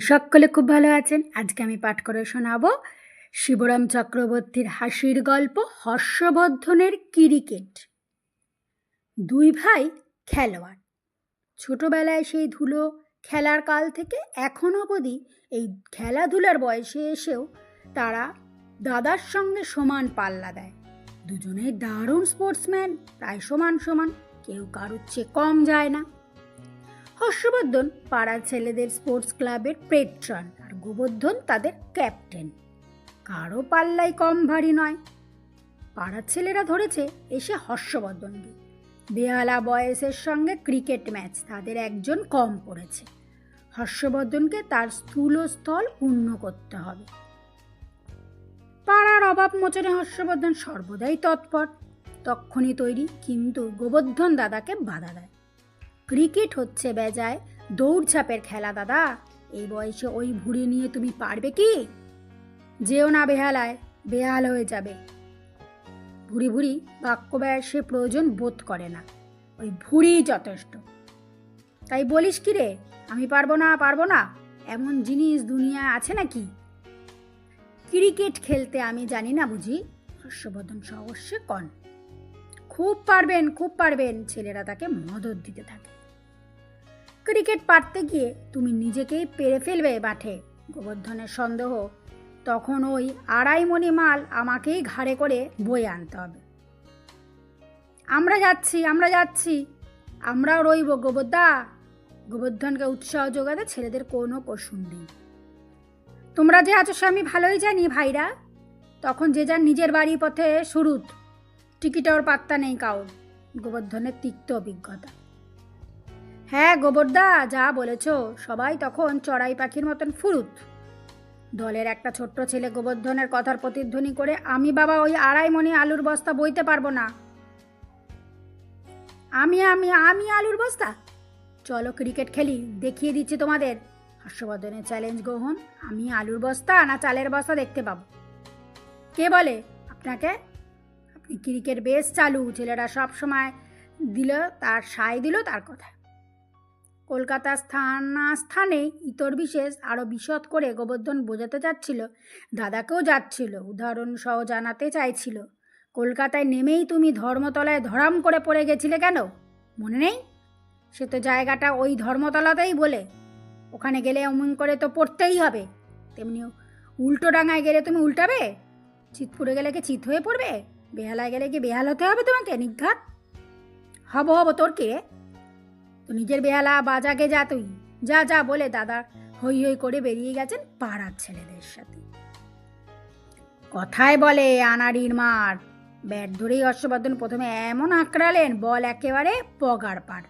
সকলে খুব ভালো আছেন। আজকে আমি পাঠ করে শোনাবো শিবরাম চক্রবর্তীর হাসির গল্প হর্ষবর্ধনের ক্রিকেট। দুই ভাই খেলোয়াড়। ছোটবেলায় সেই ধুলো খেলার কাল থেকে এখন অবধি এই খেলাধুলার বয়সে এসেও তারা দাদার সঙ্গে সমান পাল্লা দেয়। দুজনেই দারুণ স্পোর্টসম্যান প্রায় সমান সমান। কেউ কারোর চেয়ে কম যায় না। হর্ষবর্ধন পাড়ার ছেলেদের স্পোর্টস ক্লাবের পেট্রন আর গোবর্ধন তাদের ক্যাপ্টেন। কারও পাল্লাই কম ভারী নয়। পাড়ার ছেলেরা ধরেছে এসে হর্ষবর্ধনকে। বেহালা বয়সের সঙ্গে ক্রিকেট ম্যাচ তাদের একজন কম পড়েছে। হর্ষবর্ধনকে তার স্থূল স্থল পূর্ণ করতে হবে। পাড়ার অভাব মোচনে হর্ষবর্ধন সর্বদাই তৎপর। তক্ষণই তৈরি, কিন্তু গোবর্ধন দাদাকে বাধা দেয়। ক্রিকেট হচ্ছে বেজায় দৌড়ঝাঁপের খেলা, দাদা। এই বয়সে ওই ভুড়ি নিয়ে তুমি পারবে কি? যেও না বেহালায়, বেহাল হয়ে যাবে। ভুড়ি ভুড়ি বাক্য সে প্রয়োজন বোধ করে না। ওই ভুড়ি যথেষ্ট। তাই বলিস কি রে, আমি পারব না পারব না? এমন জিনিস দুনিয়ায় আছে নাকি? ক্রিকেট খেলতে আমি জানি না বুঝি? হর্ষবর্ধন সহস্যে কন। খুব পারবেন খুব পারবেন, ছেলেরা তাকে মদত দিতে থাকে। ক্রিকেট পারতে গিয়ে তুমি নিজেকেই পেরে ফেলবে মাঠে গোবর্ধনের সন্দেহ। তখন ওই আড়াই মণি মাল আমাকেই ঘাড়ে করে বয়ে আনতে হবে। আমরা যাচ্ছি আমরা যাচ্ছি, আমরাও রইব গোবর্ধা। গোবর্ধনকে উৎসাহ যোগাতে ছেলেদের কোনো কসুন নেই। তোমরা যে আছো সে আমি ভালোই জানি ভাইরা। তখন যে যার নিজের বাড়ি পথে শুরুত টিকিটের পাত্তা নেই কাউর। গোবর্ধনের তিক্ত অভিজ্ঞতা। হ্যাঁ গোবরদা, যা বলেছ। সবাই তখন চড়াই পাখির মতন ফুরুত। দলের একটা ছোট্ট ছেলে গোবর্ধনের কথার প্রতিধ্বনি করে আমি বাবা ওই আড়াই মণি আলুর বস্তা বইতে পারব না। আমি আমি আমি আলুর বস্তা? চলো ক্রিকেট খেলি, দেখিয়ে দিচ্ছি তোমাদের। হর্ষবর্ধনের চ্যালেঞ্জ গ্রহণ, আমি আলুর বস্তা না চালের বস্তা দেখতে পাবো। কে বলে? আপনাকে? আপনি ক্রিকেট বেশ চালু, ছেলেরা সব সময় দিল, তার সায় দিল, তার কথা। কলকাতা স্থান স্থানে ইতর বিশেষ আরও বিশদ করে গোবর্ধন বোঝাতে চাচ্ছিল, দাদাকেও যাচ্ছিল, উদাহরণ সহ জানাতে চাইছিল। কলকাতায় নেমেই তুমি ধর্মতলায় ধরাম করে পড়ে গেছিলে কেন? মনে নেই? সে তো জায়গাটা ওই ধর্মতলাতেই বলে। ওখানে গেলে অমন করে তো পড়তেই হবে। তেমনি উল্টো ডাঙায় গেলে তুমি উল্টাবে? চিতপুরে গেলে কি চিত হয়ে পড়বে? বেহালায় গেলে কি বেহাল হতে হবে তোমাকে, নিঘাত? হব হব, তোর কে তো নিজের বেহালা বাজাকে যা তুই। যা যা বলে দাদা, হই হই করে বেরিয়ে গেছেন পাড়ার ছেলেদের সাথে। কথায় বলে আনাড়ির মার। ব্যাট ধরেই হর্ষবর্ধন প্রথমে এমন আঁকড়ালেন, বল একেবারে পগার পার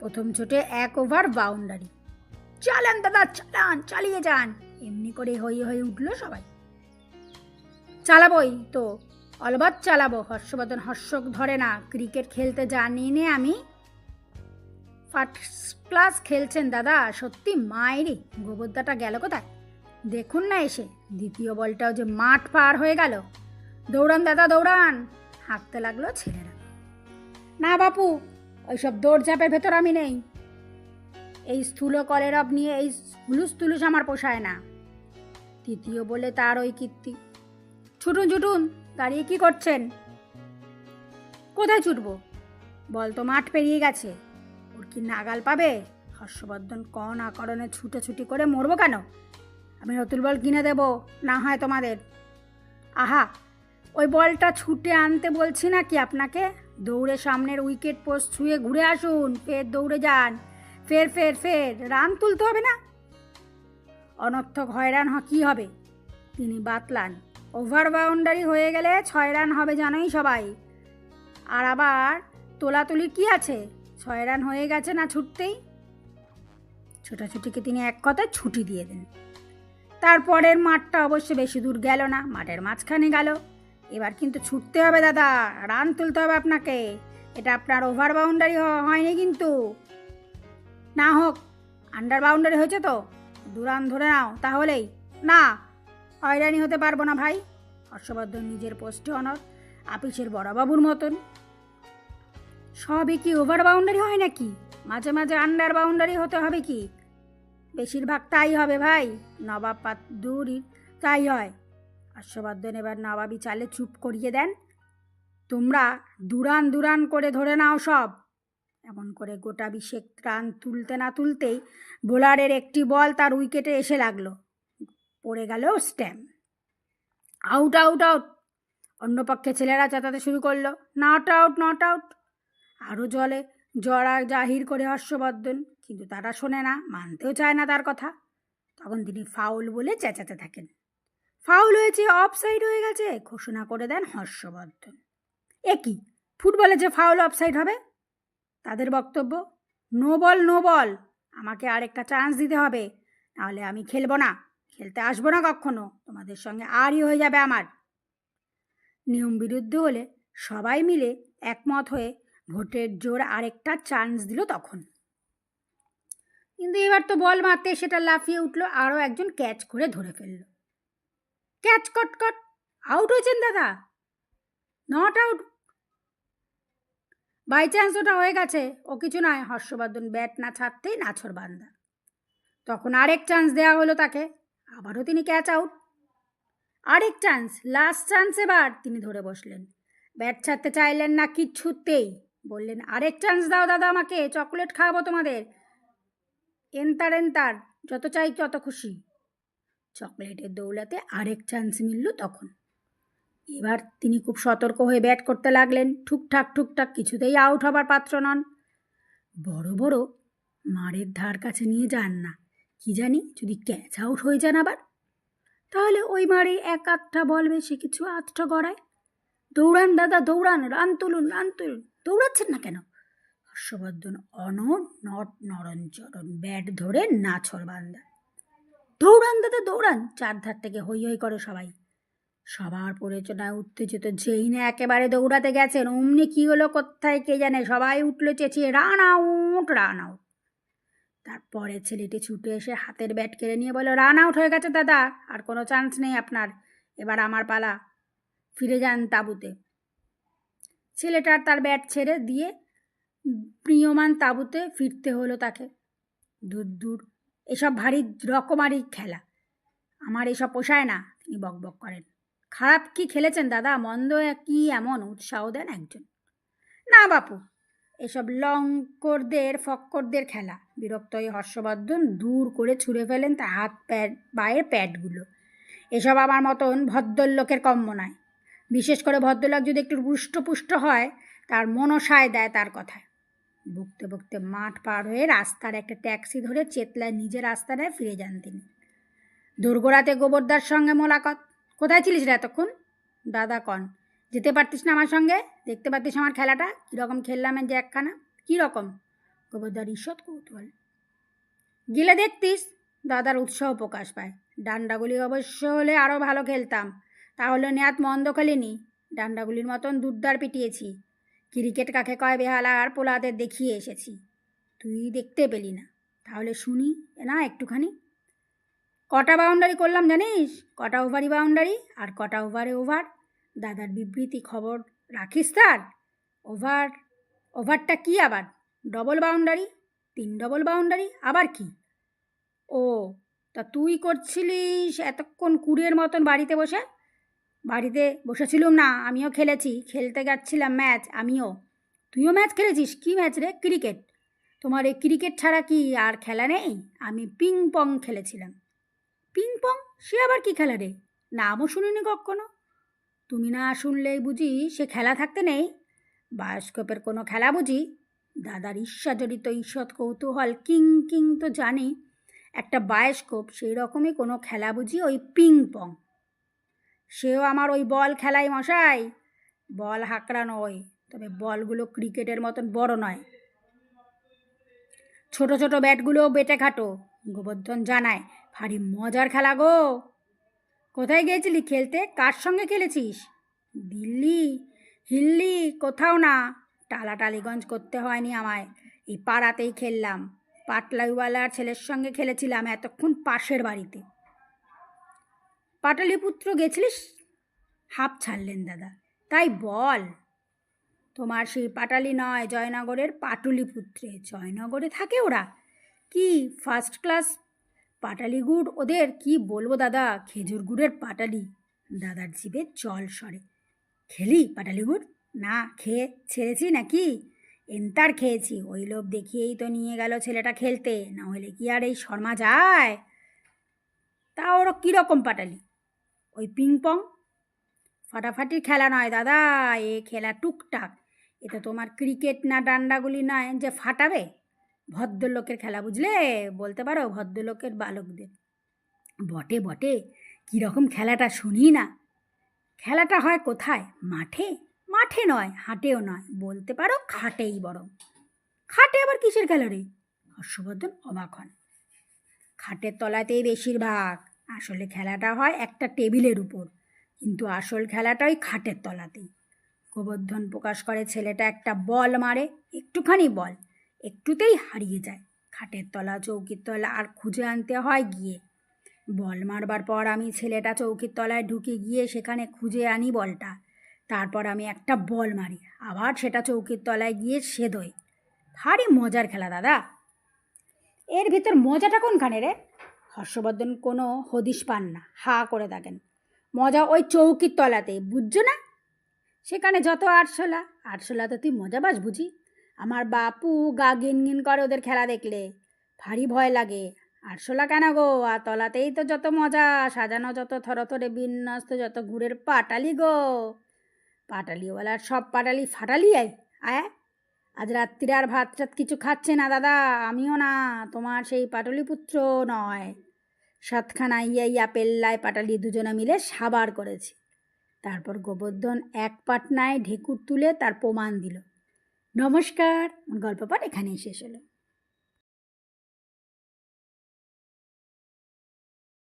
প্রথম ছোটে এক ওভার বাউন্ডারি। চালান দাদা, চালান, চালিয়ে যান। এমনি করে হই হয়ে উঠল সবাই। চালাবই তো, অলবৎ চালাবো। হর্ষবর্ধন হর্ষক ধরে না, ক্রিকেট খেলতে জানি নে আমি ফার্স্ট ক্লাস খেলছেন দাদা। সত্যি মায়েরই গোবরদাটা গেল কোথায়? দেখুন না এসে, দ্বিতীয় বলটাও যে মাঠ পার হয়ে গেল। দৌড়ান দাদা, দৌড়ান। হাঁকতে লাগল ছেলেরা। না বাপু, ওইসব দৌড়ঝাঁপের ভেতর আমি নেই। এই স্থূল কলেরব নিয়ে এই হুলুস তুলুস আমার পোষায় না। তৃতীয় বলে তার ওই কীর্তি। ছুটুন ছুটুন, দাঁড়িয়ে কি করছেন? কোথায় ছুটবো? বল তো মাঠ পেরিয়ে গেছে। ওর কি নাগাল পাবে? হর্ষবর্ধন কন আকরণে ছুটোছুটি করে মরবো কেন? আমি নতুন বল কিনে দেবো, না হয় তোমাদের। আহা, ওই বলটা ছুটে আনতে বলছি না কি আপনাকে? দৌড়ে সামনের উইকেট পোস্ট ছুঁয়ে ঘুরে আসুন, ফের দৌড়ে যান। ফের ফের ফের, রান তুলতে হবে না? অনর্থক হয়রান হ, কী হবে? তিনি বাতলান। ওভার বাউন্ডারি হয়ে গেলে ছয় রান হবে জানোই সবাই। আর আবার তোলাতুলি কি আছে? ছয় রান হয়ে গেছে না ছুটতেই? ছোটাছুটিকে তিনি এক কথায় ছুটি দিয়ে দেন। তারপরের মাঠটা অবশ্য বেশি দূর গেল না, মাঠের মাঝখানে গেল। এবার কিন্তু ছুটতে হবে দাদা, রান তুলতে হবে আপনাকে। এটা আপনার ওভার বাউন্ডারি হয়নি কিন্তু। না হোক আন্ডার বাউন্ডারি হয়েছে তো। দু রান ধরে নাও, তাহলেই। না, হয়রানি হতে পারব না ভাই। হর্ষবর্ধন নিজের পোস্টে অনর আপিসের বড়বাবুর মতন। সবই কি ওভার বাউন্ডারি হয় নাকি? মাঝে মাঝে আন্ডার বাউন্ডারি হতে হবে কি? বেশিরভাগ তাই হবে ভাই, নবাব পাদুরির তাই হয়। হর্ষবর্ধন এবার নবাবি চালে চুপ করিয়ে দেন। তোমরা দুরান দুরান করে ধরে নাও সব। এমন করে গোটা বিশেক রান তুলতে না তুলতেই বোলারের একটি বল তার উইকেটে এসে লাগল। পড়ে গেল স্ট্যাম্প। আউট আউট আউট অন্য পক্ষে ছেলেরা চেঁচাতে শুরু করল। নট আউট নট আউট আরও জলে জড়া জাহির করে হর্ষবর্ধন। কিন্তু তারা শোনে না, মানতেও চায় না তার কথা। তখন তিনি ফাউল বলে চেঁচাতে থাকেন। ফাউল হয়েছে অফ সাইড হয়ে গেছে, ঘোষণা করে দেন হর্ষবর্ধন। এ কি? ফুটবলে যে ফাউল অফ সাইড হবে? তাদের বক্তব্য, নো বল নো বল, আমাকে আরেকটা চান্স দিতে হবে, নাহলে আমি খেলব না, খেলতে আসব না কখনো, তোমাদের সঙ্গে আরই হয়ে যাবে আমার। নিয়ম বিরুদ্ধ হলে সবাই মিলে একমত হয়ে ভোটের জোর আরেকটা চান্স দিল তখন। কিন্তু এবার তো বল মারতে সেটা লাফিয়ে উঠল আরও একজন ক্যাচ করে ধরে ফেলল। ক্যাচ কট কট আউট হয়েছেন দাদা। নট আউট বাই চান্স ওটা হয়ে গেছে। ও কিছু নয়, হর্ষবর্ধন ব্যাট না ছাড়তেই নাছর বান্দা। তখন আরেক চান্স দেওয়া হলো তাকে। আবারও তিনি ক্যাচ আউট আরেক চান্স লাস্ট চান্স এবার তিনি ধরে বসলেন। ব্যাট ছাড়তে চাইলেন না কিচ্ছুতেই। বললেন, আরেক চান্স দাও দাদা আমাকে চকলেট খাওয়াবো তোমাদের। এনতার এনতার, যত চাই তত খুশি। চকলেটের দৌলাতে আরেক চান্স মিলল তখন। এবার তিনি খুব সতর্ক হয়ে ব্যাট করতে লাগলেন। ঠুকঠাক ঠুকঠাক, কিছুতেই আউট হবার পাত্র নন। বড় বড় মারের ধার কাছে নিয়ে যান না। কি জানি, যদি ক্যাচ আউট হয়ে যান আবার। তাহলে ওই মারে এক আধটা বল বেশি কিছু আধটা গড়ায়। দৌড়ান দাদা, দৌড়ান, রান তুলুন রান তুলুন। দৌড়াচ্ছেন না কেন? হর্ষবর্ধন অনর নট নরঞ্চরণ ব্যাট ধরে নাছর বান্দা। দৌড়ান দাদা দৌড়ান, চারধার থেকে হই হই করে সবাই। সবার পরিচনায় উত্তেজিত যেই না একেবারে দৌড়াতে গেছেন। অমনি কী হলো কোথায় কে জানে? সবাই উঠল চেঁচিয়ে, রান আউট রান আউট। তারপরে ছেলেটি ছুটে এসে হাতের ব্যাট কেড়ে নিয়ে বলল, রান আউট হয়ে গেছে দাদা, আর কোনো চান্স নেই আপনার। এবার আমার পালা। ফিরে যান তাঁবুতে। ছেলেটার তার ব্যাট ছেড়ে দিয়ে প্রিয়মান তাঁবুতে ফিরতে হলো তাকে। দূর দূর, এসব ভারী রকমারি খেলা। আমার এসব পোষায় না, তিনি বকবক করেন। খারাপ কি খেলেছেন দাদা? মন্দ কি এমন উৎসাহ দেন একজন? না বাপু, এসব লঙ্করদের, ফক্করদের খেলা। বিরক্ত হয়ে হর্ষবর্ধন দূর করে ছুঁড়ে ফেলেন তার হাত প্যাড পায়ের প্যাডগুলো এসব আমার মতন ভদ্রলোকের কম্য নয়। বিশেষ করে ভদ্রলোক যদি একটু পুষ্ট হয়, তার মনসায় দেয় তার কথায়। বকতে বকতে মাঠ পার হয়ে রাস্তার একটা ট্যাক্সি ধরে চেতলায় নিজের রাস্তাটায় ফিরে যান তিনি। দুর্গরাতে গোবরদার সঙ্গে মোলাকত। কোথায় ছিলিস রে এতক্ষণ? দাদা কন, যেতে পারতিস না আমার সঙ্গে? দেখতে পারতিস আমার খেলাটা? কীরকম খেললাম যে একখানা? কীরকম? গোবরদার ঈষৎ কৌতূহল। গেলে দেখতিস? দাদার উৎসাহ প্রকাশ পায়। ডান্ডাগুলি অবশ্য হলে আরও ভালো খেলতাম। তাহলে নেয়াত মন্দ খেলিনি ডান্ডাগুলির মতন দুর্দার পিটিয়েছি। ক্রিকেট কাকে কয় বেহালা আর পোলাদের দেখিয়ে এসেছি। তুই দেখতে পেলি না। তাহলে শুনি না একটুখানি। কটা বাউন্ডারি করলাম জানিস? কটা ওভারই বাউন্ডারি আর কটা ওভারে ওভার দাদার বিবৃতি খবর রাখিস তার? ওভার ওভারটা কি আবার? ডবল বাউন্ডারি তিন ডবল বাউন্ডারি আবার কি? ও, তা তুই করছিলিস এতক্ষণ কুড়িয়ের মতন বাড়িতে বসে? বাড়িতে বসেছিলুম না, আমিও খেলেছি, খেলতে যাচ্ছিলাম ম্যাচ, আমিও। তুইও ম্যাচ খেলেছিস? কি ম্যাচ রে? ক্রিকেট। তোমার এই ক্রিকেট ছাড়া কি আর খেলা নেই? আমি পিং পং খেলেছিলাম। পিং পং সে আবার কি খেলা রে? নামও শুনিনি কখনো। তুমি না শুনলেই বুঝি সে খেলা থাকতে নেই। বায়োস্কোপের কোনো খেলা বুঝি? দাদার ঈর্ষাজড়িত ঈষৎ কৌতূহল কিং কিং তো জানি। একটা বায়োস্কোপ, সেই রকমই কোনো খেলা বুঝি ওই পিং পং সেও আমার ওই বল খেলাই মশাই। বল হাঁকড়ানো ওই, তবে বলগুলো ক্রিকেটের মতন বড় নয়। ছোট ছোট ব্যাটগুলোও বেটে খাটো, গোবর্ধন জানায়, ভারী মজার খেলা গো। কোথায় গিয়েছিলি খেলতে? কার সঙ্গে খেলেছিস? দিল্লি? হিল্লি? কোথাও না। টালাটালিগঞ্জ করতে হয়নি আমায়। এই পাড়াতেই খেললাম। পাটলাইওয়ালার ছেলের সঙ্গে খেলেছিলাম এতক্ষণ পাশের বাড়িতে। পাটালিপুত্র গেছিলিস? হাফ ছাড়লেন দাদা। তাই বল, তোমার সেই পাটালি নয়, জয়নগরের পাটুলিপুত্রে। জয়নগরে থাকে ওরা? কি ফার্স্ট ক্লাস পাটালি গুড়? ওদের কি বলব দাদা? খেজুর গুড়ের পাটালি। দাদার জিভে জল সরে। খেলি পাটালি গুড়? না, খেয়ে ছেড়েছি নাকি? এন্তার খেয়েছি। ওই লোভ দেখিয়েই তো নিয়ে গেল ছেলেটা খেলতে। না হলে কি আর এই শর্মা যায়? তা ওর কীরকম পাটালি? ওই পিং পং ফাটাফাটির খেলা নয় দাদা, এ খেলা টুকটাক। এটা তোমার ক্রিকেট না ডান্ডাগুলি নয় যে ফাটাবে? ভদ্রলোকের খেলা বুঝলে? বলতে পারো ভদ্রলোকের বালকদের। বটে বটে, কীরকম খেলাটা শুনি না। খেলাটা হয় কোথায়? মাঠে? মাঠে নয়, হাটেও নয়, বলতে পারো খাটেই বরং। খাটে আবার কিসের খেলা রে? হর্ষবর্ধন অবাক হন। খাটের তলাতেই বেশিরভাগ আসলে খেলাটা হয় একটা টেবিলের উপর। কিন্তু আসল খেলাটা ওই খাটের তলাতেই। গোবর্ধন প্রকাশ করে ছেলেটা একটা বল মারে, একটুখানি বল, একটুতেই হারিয়ে যায়। খাটের তলা, চৌকির তলা আর খুঁজে আনতে হয় গিয়ে। বল মারবার পর আমি ছেলেটা চৌকির তলায় ঢুকে গিয়ে সেখানে খুঁজে আনি বলটা। তারপর আমি একটা বল মারি, আবার সেটা চৌকির তলায় গিয়ে সেদোয়। ভারী মজার খেলা দাদা। এর ভিতর মজাটা কোনখানে রে? হর্ষবর্ধন কোনো হদিশ পান না, হা করে থাকেন মজা ওই চৌকির তলাতে, বুঝছ না? সেখানে যত আটশোলা আটশোলা তো তুই মজা বাস বুঝি? আমার বাপু গা গিন গিন করে ওদের খেলা দেখলে, ভারী ভয় লাগে। আটশোলা কেন গো? আর তলাতেই তো যত মজা, সাজানো যত থর থরে বিন্যস্ত, যত গুড়ের পাটালি গো। পাটালিওয়ালার সব পাটালি ফাটালি আয় আয়? আজ রাত্রিরে আর ভাত টাত কিছু খাচ্ছে না দাদা, আমিও না, তোমার সেই পাটলিপুত্র নয়। সাতখানা ইয়া পেল্লায় পাটালি দুজনে মিলে সাবার করেছে। তারপর গোবর্ধন এক পাটনায় ঢেকুর তুলে তার প্রমাণ দিল। নমস্কার গল্প পাঠ এখানেই শেষ হলো।